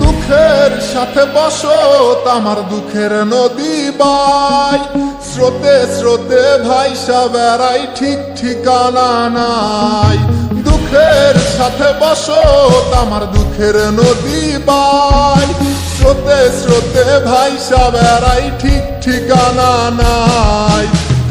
দুঃখের সাথে বসো তামার দুঃখের নদী বাই। স্রোতে স্রোতে ভাই বেড়াই ঠিক ঠিকানা নাই। দুঃখের সাথে বসো তামার দুঃখের নদী বাই। স্রোতে স্রোতে ভাই বেড়াই ঠিক ঠিকানা নাই।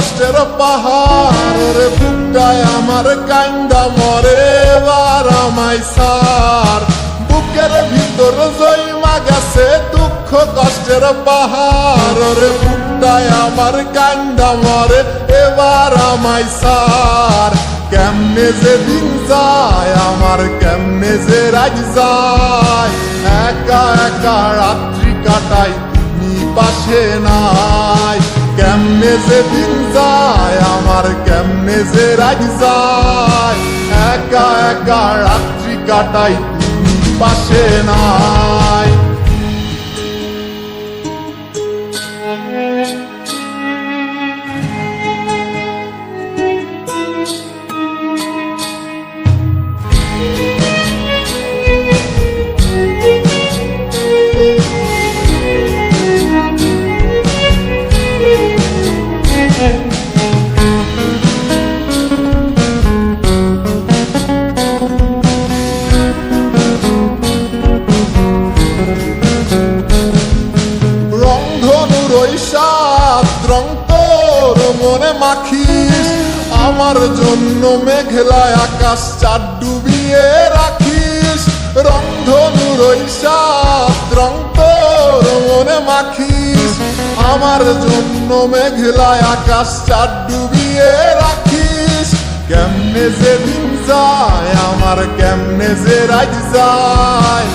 কষ্টের পাহাড় রে বুকটায় আমার কান্দা মরে এবার আমায় সার। বুকের ভিতর জৈমা গেছে দুঃখ, কষ্টের পাহাড় রে বুকটায় আমার কান্দা মরে, এবার আমায় সার। কেমনে যে দিন যায়, আমার কেমনে যে রাজ যায়। একা একা রাত্রি কাটাই পাশে নাই। কেমনে যে দিন যায়, আমার কেমনে যে রাগ যায়। একা একা রাত্রি কাটাই পাশে নাই। মেঘলায় আকাশ চার ডুবিয়ে রাখিস। রংধনুর ওই সাত রং তোর মাখিস। আমার জন্য মেঘলায় আকাশ চার ডুবিয়ে রাখিস। কেমনে যে দিন যায়, আমার কেমনে যে রাজ যায়।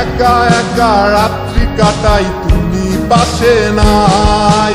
একা একা রাত্রি কাটাই, তুমি পাশে নাই।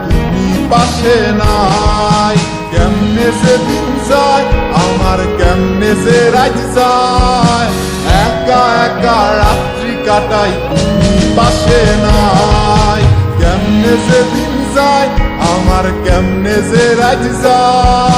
পাশে নাই। কেমনে সে দিন যায়? আমার কেমনে সে রাজ যায়? একা একা রাত্রি কাটাই, তুমি পাশে নাই। কেমনে সে দিন যায়? আমার কেমনে যে রাজ যায়?